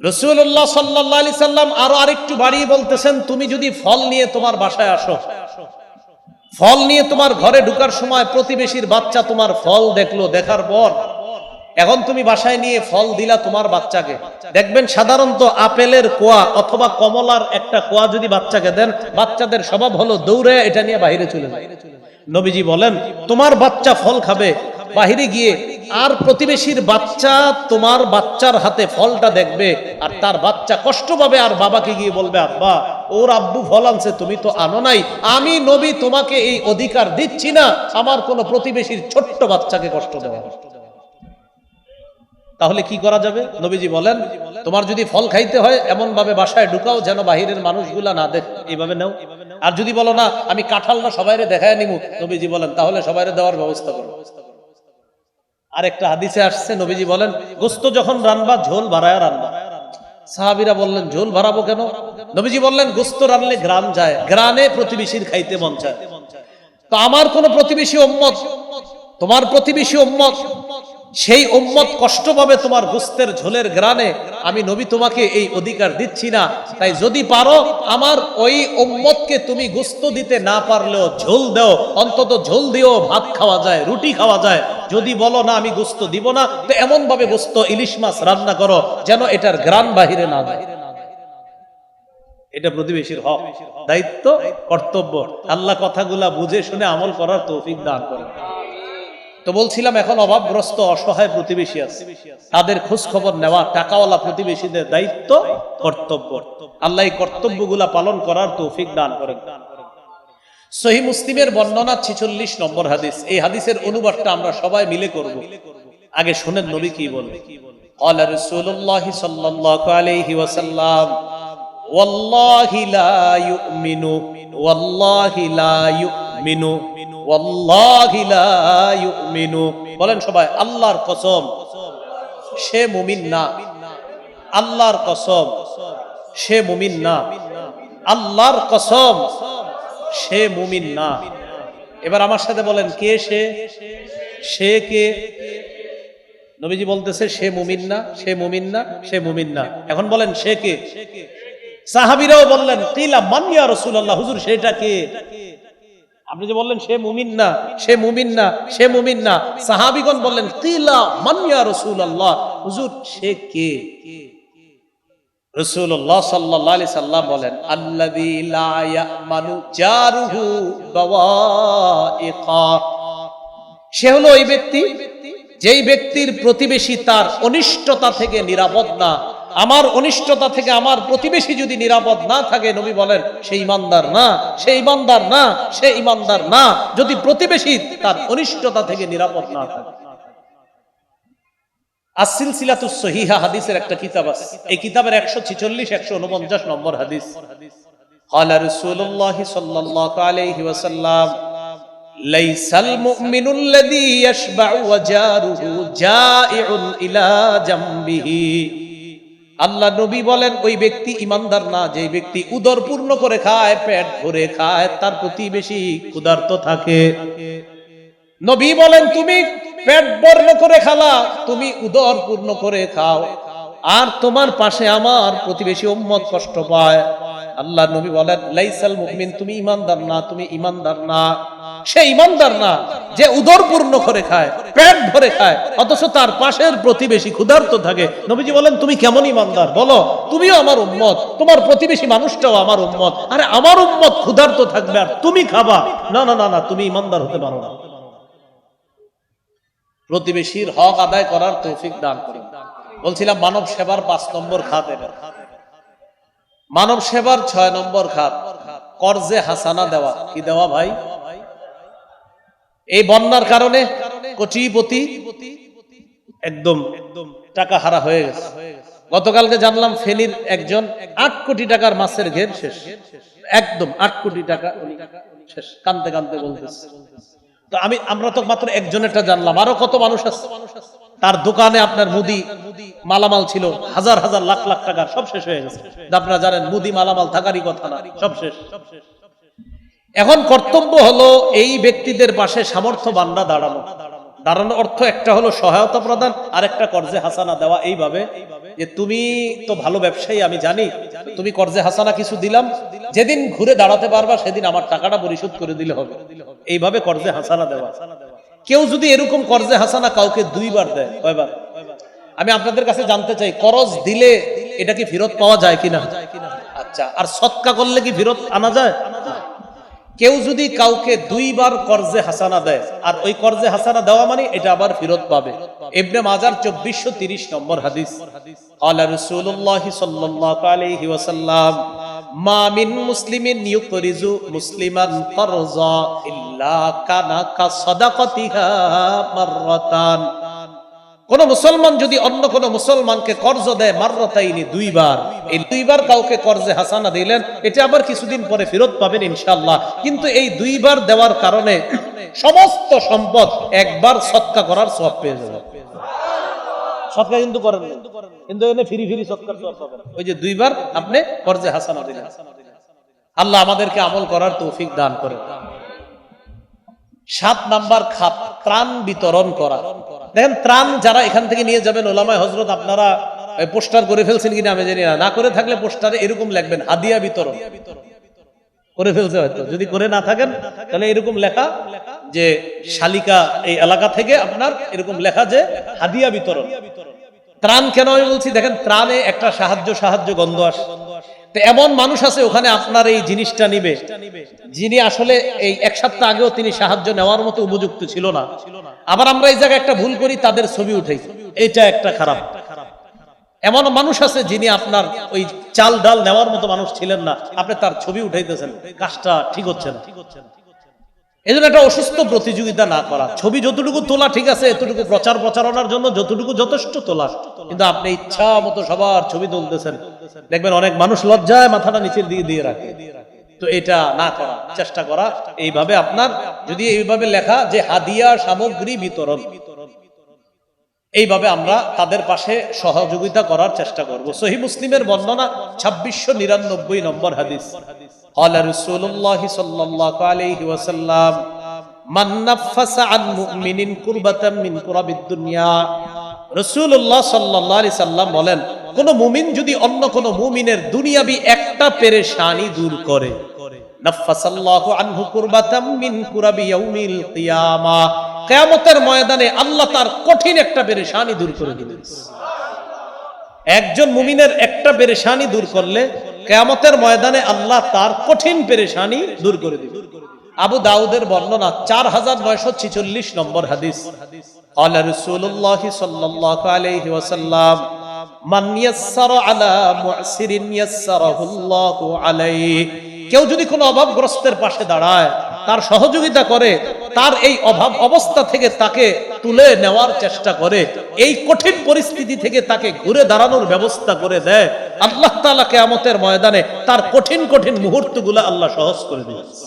রসুল্লাহ সাল্লাহ আলি সাল্লাম আরও আরেকটু বাড়িয়ে বলতেছেন, তুমি যদি ফল নিয়ে তোমার বাসায় আসো, ফল নিয়ে তোমার ঘরে ঢুকার সময় প্রতিবেশীর বাচ্চা তোমার ফল দেখল, দেখার পর এখন তুমি বাসায় নিয়ে ফল দিলা তোমার বাচ্চাকে। দেখবেন সাধারণত আপেলের কোয়া অথবা কমলার একটা কোয়া যদি বাচ্চাকে দেন, বাচ্চাদের স্বভাব হলো দৌড়ে এটা নিয়ে বাইরে চলে যায়। নবীজি বলেন, তোমার বাচ্চা ফল খাবে, বাহিরে গিয়ে আর প্রতিবেশীর বাচ্চা তোমার বাচ্চার হাতে ফলটা দেখবে, আর তার বাচ্চা কষ্ট পাবে, আর বাবাকে গিয়ে বলবে, আব্বা, ওর আব্বু ফল আনছে, তুমি তো আনো নাই। আমি নবী, তোমাকে এই অধিকার দিচ্ছি না। আমার কোন প্রতিবেশীর ছোট্ট বাচ্চাকে কষ্ট দেওয়া তাহলে কি করা যাবে? নবীজি বলেন, তোমার যদি ফল খাইতে হয় এমন ভাবে বাসায় ঢুকাও যেন বাহিরের মানুষগুলা না দেখ। এইভাবে নাও। আর যদি বলো, না, আমি কাঁঠাল না সবাইরে দেখায় নিমু, নবীজি বলেন, তাহলে সবাইরে দেওয়ার ব্যবস্থা করো। আরেকটা হাদিসে আসছে, নবীজি বলেন, গোস্ত যখন রানবা, ঝোল ভাড়ায় রানবা। সাহাবিরা বললেন, ঝোল ভাড়াবো কেন? নবীজি বললেন, গোস্ত রানলে গ্রাম যায়, গ্রামে প্রতিবেশীর খাইতে মন চায়। তো আমার কোন প্রতিবেশী অম্মত তোমার প্রতিবেশী উম্মত সেই উম্মত কষ্ট পাবে তোমার গোস্তের ঝোলের গ্রানে আমি নবী তোমাকে এই অধিকার দিচ্ছি না। তাই যদি পারো, আমার ওই উম্মতকে তুমি গোস্ত দিতে না পারলেও ঝোল দাও। অন্তত ঝোল দিয়েও ভাত খাওয়া যায়, রুটি খাওয়া যায়। যদি বলো, না, আমি গোস্ত দিব না, তো এমন ভাবে গোস্ত ইলিশ মাছ রান্না করো, যেন এটার গ্রান বাহিরে না যায়। এটা প্রতিবেশীর হক। দায়িত্ব, কর্তব্য। আল্লাহ কথাগুলা বুঝে শুনে আমল করার তৌফিক দান করে তো বলছিলাম এখন অভাবগ্রস্ত অসহায় প্রতিবেশী আছে তাদের খোঁজ খবর নেওয়া টাকাওয়ালা প্রতিবেশীদের দায়িত্ব কর্তব্য আল্লাহ এই কর্তব্যগুলা পালন করার তৌফিক দান করেন সহি মুসলিমের বর্ণনা ছিচল্লিশ নম্বর হাদিস এই হাদিসের অনুবাদটা আমরা সবাই মিলে করব আগে শোনেন নবী কি বলে قال رسول الله صلى الله عليه وسلم والله لا يؤمن والله لا يؤمن ইউমিনু, ওয়াল্লাহি লা ইউমিনু। বলেন সবাই, আল্লাহর কসম, সে মুমিন না। আল্লাহর কসম, সে মুমিন না। আল্লাহর কসম, সে মুমিন না। এবার আমার সাথে বলেন, কে সে? সে কে? নবীজি বলতেছে, সে মুমিন না, সে মুমিন না, সে মুমিন না। এখন বলেন, সে কে? সাহাবিরাও বললেন, কিলা মানিয়া রসুল্লাহ হুজুর, সেটা কে? আপনি যে বললেন, সে মুমিন না, সে মুমিন না, সে মুমিন না। সাহাবিগণ বললেন, কিলা মানিয়া রসুল্লাহ হুজুর, সে কে? রসুল্লাহ সাল্লাহ আলি সাল্লাম বলেন ইয়ামানু সে হলো ওই ব্যক্তি, যেই ব্যক্তির প্রতিবেশী তার অনিষ্টতা থেকে নিরাপদ না। আমার অনিষ্টতা থেকে আমার প্রতিবেশী যদি নিরাপদ না থাকে নবী বলেন সে ইমানদার না সে ইমানদার না সে ইমানদার না যদি প্রতিবেশী তার অনিষ্টতা থেকে নিরাপদ না থাকে আসিল সিলাতুস সহিহা হাদিসের একটা কিতাব আছে এই কিতাবের একশো ছিচল্লিশ একশো উনপঞ্চাশ নম্বর হাদিস قال رسول الله صلى الله عليه وسلم ليس المؤمن الذي يشبع وجاره جائع إلى جنبه আল্লাহ নবী বলেন, ওই ব্যক্তি ইমানদার না, যে ব্যক্তি উদর পূর্ণ করে খায়, পেট ভরে খায়, তার প্রতিবেশী ক্ষুধার্ত থাকে। নবী বলেন, তুমি পেট বর্ণ করে খালা, তুমি উদর পূর্ণ করে খাও, আর তোমার পাশে আমার প্রতিবেশী উম্মত কষ্ট পায়। আল্লাহ নবী বলেন, লাইসাল মুমিন, তুমি ইমানদার না, তুমি ইমানদার না। সে ইমানদার না যে উদর পূর্ণ করে খায়, পেট ভরে খায়, অথচ তার পাশের প্রতিবেশী ক্ষুধার্ত থাকে। নবীজি বলেন, তুমি কেমন ইমানদার? বলো, তুমিও আমার উম্মত। তোমার প্রতিবেশী মানুষটাও আমার উম্মত। আরে, আমার উম্মত ক্ষুধার্ত থাকবে আর তুমি খাবা? না না না না, তুমি ইমানদার হতে পারো না। প্রতিবেশীর হক আদায় করার তৌফিক দান করুন বলছিলাম, মানব সেবার পাঁচ নম্বর খাত। এবার মানব সেবার ছয় নম্বর খাত। কর্জে হাসানা দেওয়া। কি দেওয়া ভাই? এই বন্যার কারণে কোটিপতি একদম টাকা হারা হয়ে গেছে। গতকালকে জানলাম ফেনীর একজন আট কোটি টাকার মাছের ঘের শেষ। একদম আট কোটি টাকা শেষ। কানতে কানতে বলতেছে। তো আমি, আমরা তো মাত্র একজনেরটা জানলাম। আরও কত মানুষ আছে? তার দোকানে আপনার মুদি মালামাল ছিল। হাজার হাজার লাখ লাখ টাকা সব শেষ হয়ে গেছে। আপনারা জানেন, মুদি মালামাল থাকারই কথা না। সব শেষ। এখন কর্তব্য হলো এই ব্যক্তিদের পাশে সামর্থ্যবানরা দাঁড়ানো। দাঁড়ানোর অর্থ একটা হলো সহায়তা প্রদান আর একটা কর্জে হাসানা দেওয়া এইভাবে যে তুমি তো ভালো ব্যবসায়ী, আমি জানি, তুমি কর্জে হাসানা কিছু দিলাম, যেদিন ঘুরে দাঁড়াতে পারবা সেদিন আমার টাকাটা পরিশোধ করে দিলে হবে। এইভাবে কর্জে হাসানা দেওয়া। কেউ যদি এরকম কর্জে হাসানা কাউকে দুইবার দেয়, কয়বার? আমি আপনাদের কাছে জানতে চাই, করজ দিলে এটা কি ফেরত পাওয়া যায় কিনা? আচ্ছা আর সৎকা করলে কি ফেরত আনা যায়? কেউ যদি কাউকে দুইবার কর্জে হাসানা দেয়, আর ওই কর্জে হাসানা দেওয়া মানে এটা আবার ফেরত পাবে। ইবনে মাজার চব্বিশশো তিরিশ নম্বর হাদিস। আল্লাহ রসুল্লাহ সাল্লাহ আলাইহি ওয়াসাল্লাম মা মিন মুসলিমিন ইউকরিজু মুসলিমান করজা ইল্লা কানা কা সাদাকাতিহা মাররাতান। কোন মুসলমান যদি অন্য কোন মুসলমানকে কর্জ দেয়, মাররাতাইনি দুইবার। এই দুইবার কাউকে কর্জে হাসানা দিলেন, এটা আবার কিছুদিন পরে ফেরত পাবেন ইনশাআল্লাহ। কিন্তু এই দুইবার দেওয়ার কারণে সমস্ত সম্পদ একবার সৎকা করার সব পেয়ে যাবে করেন আল্লাহ আমাদেরকে আমল করার তৌফিক দান করে সাত নাম্বার খাত ত্রাণ বিতরণ করা। দেখেন, ত্রাণ যারা এখান থেকে নিয়ে যাবেন ওলামায় হজরত আপনারা পোস্টার করে ফেলছেন কিনা আমি জানি না করে থাকলে পোস্টারে এরকম লিখবেন, হাদিয়া বিতরণ। করে ফেলছে হয়তো। যদি করে না থাকেন, তাহলে এরকম লেখা যে, শালিকা এই এলাকা থেকে আপনার এরকম লেখা যে, হাদিয়া বিতরণ। ত্রাণ কেন আমি বলছি? দেখেন, ত্রাণে একটা সাহায্য সাহায্য গন্ধ আসে। এমন মানুষ আছে, ওখানে আপনার এই জিনিসটা নিবে। যিনি আসলে এই এক সপ্তাহ আগেও তিনি সাহায্য নেওয়ার মতো উপযুক্ত ছিল না। আবার আমরা এই জায়গায় একটা ভুল করি, তাদের ছবি উঠাই। এটা একটা খারাপ। এমন মানুষ আছে যিনি আপনার ওই চাল ডাল নেওয়ার মতো মানুষ ছিলেন না। আপনি তার ছবি উঠাইতেছেন। কাজটা ঠিক হচ্ছে না। এই জন্য একটা অসুস্থ প্রতিযোগিতা না করা। ছবি যতটুকু তোলা ঠিক আছে, এতটুকু প্রচার প্রচারণার জন্য যতটুকু যথেষ্ট তোলা। কিন্তু আপনি ইচ্ছা মতো সবার ছবি তুলতেছেন। দেখবেন অনেক মানুষ লজ্জায় মাথাটা নিচের দিকে দিয়ে রাখে। তো এটা না করা, চেষ্টা করা। এইভাবে আপনার যদি এইভাবে লেখা যে হাদিয়া সামগ্রী বিতরণ। এইভাবে আমরা তাদের পাশে সহযোগিতা করার চেষ্টা করব সহি মুসলিমের বর্ণনা ছাব্বিশশো নিরানব্বই নম্বর হাদিস قال رسول الله صلى الله عليه وسلم من نفس عن مؤمن كربة من كرب الدنيا রসুল্লাহ সাল্লাহ আলি সাল্লাম বলেন কোন মুমিন যদি অন্য কোন মুমিনের দুনিয়াবি একটা পেরেশানি দূর করে নাফাসাল্লাহু আনহু কুরবাতাম মিন কুরাবি ইয়াউমিল কিয়ামা কিয়ামতের ময়দানে আল্লাহ তার কঠিন একটা পেরেশানি দূর করে দিবেন একজন মুমিনের একটা পেরেশানি দূর করলে কেয়ামতের ময়দানে আল্লাহ তার কঠিন পেরেশানি দূর করে দিবে। আবু দাউদের বর্ণনা চার হাজার নয়শো ছিচল্লিশ নম্বর হাদিস। আল্লাহ রসুল্লাহ সাল্লাহ আলাইহি ওয়াসাল্লাম, মান ইয়াসসারা আলা মুসিরিন ইয়াসসারাহুল্লাহু আলাইহি। কেউ যদি কোনো অভাবগ্রস্তের পাশে দাঁড়ায়, তার সহযোগিতা করে তার এই অভাব অবস্থা থেকে তাকে তুলে নেওয়ার চেষ্টা করে, এই কঠিন পরিস্থিতি থেকে তাকে ঘুরে দাঁড়ানোর ব্যবস্থা করে দেয়। আল্লাহ তালা কেয়ামতের ময়দানে তার কঠিন কঠিন মুহূর্তগুলো আল্লাহ সহজ করে দিয়েছে।